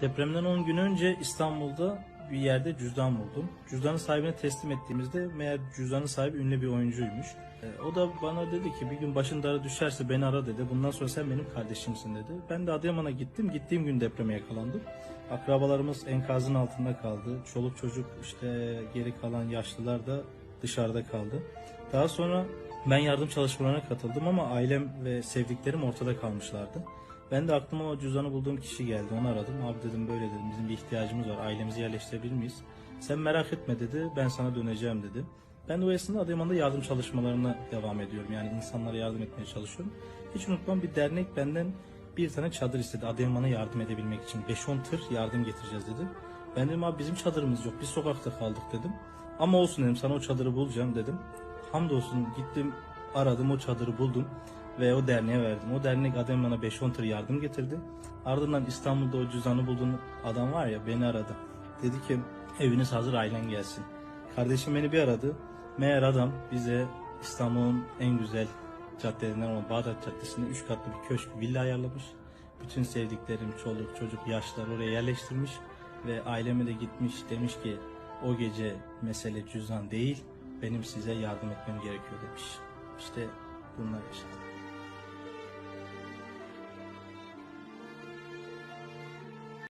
Depremden 10 gün önce İstanbul'da bir yerde cüzdan buldum. Cüzdanı sahibine teslim ettiğimizde meğer cüzdanın sahibi ünlü bir oyuncuymuş. E, O da bana dedi ki bir gün başın dara düşerse beni ara dedi. Bundan sonra sen benim kardeşimsin dedi. Ben de Adıyaman'a gittim. Gittiğim gün depreme yakalandım. Akrabalarımız enkazın altında kaldı. Çoluk çocuk işte geri kalan yaşlılar da dışarıda kaldı. Daha sonra ben yardım çalışmalarına katıldım ama ailem ve sevdiklerim ortada kalmışlardı. Ben de aklıma o cüzdanı bulduğum kişi geldi. Onu aradım. Abi dedim böyle dedim. Bizim bir ihtiyacımız var. Ailemizi yerleştirebilir miyiz? Sen merak etme dedi. Ben sana döneceğim dedi. Ben de o esnada Adıyaman'da yardım çalışmalarına devam ediyorum. Yani insanlara yardım etmeye çalışıyorum. Hiç unutmam bir dernek benden bir tane çadır istedi. Adıyaman'a yardım edebilmek için. 5-10 tır yardım getireceğiz dedi. Ben dedim abi bizim çadırımız yok. Biz sokakta kaldık dedim. Ama olsun dedim sana o çadırı bulacağım dedim. Hamdolsun gittim aradım o çadırı buldum ve o derneğe verdim. O dernek Adıyaman'a 5-10 tır yardım getirdi. Ardından İstanbul'da o cüzdanı bulduğun adam var ya beni aradı. Dedi ki eviniz hazır ailen gelsin. Kardeşim beni bir aradı. Meğer adam bize İstanbul'un en güzel caddelerinden olan Bağdat Caddesi'nde 3 katlı bir köşk villa ayarlamış. Bütün sevdiklerim, çoluk, çocuk, yaşlar oraya yerleştirmiş ve aileme de gitmiş demiş ki o gece mesele cüzdan değil benim size yardım etmem gerekiyor demiş. İşte bunlar yaşadık.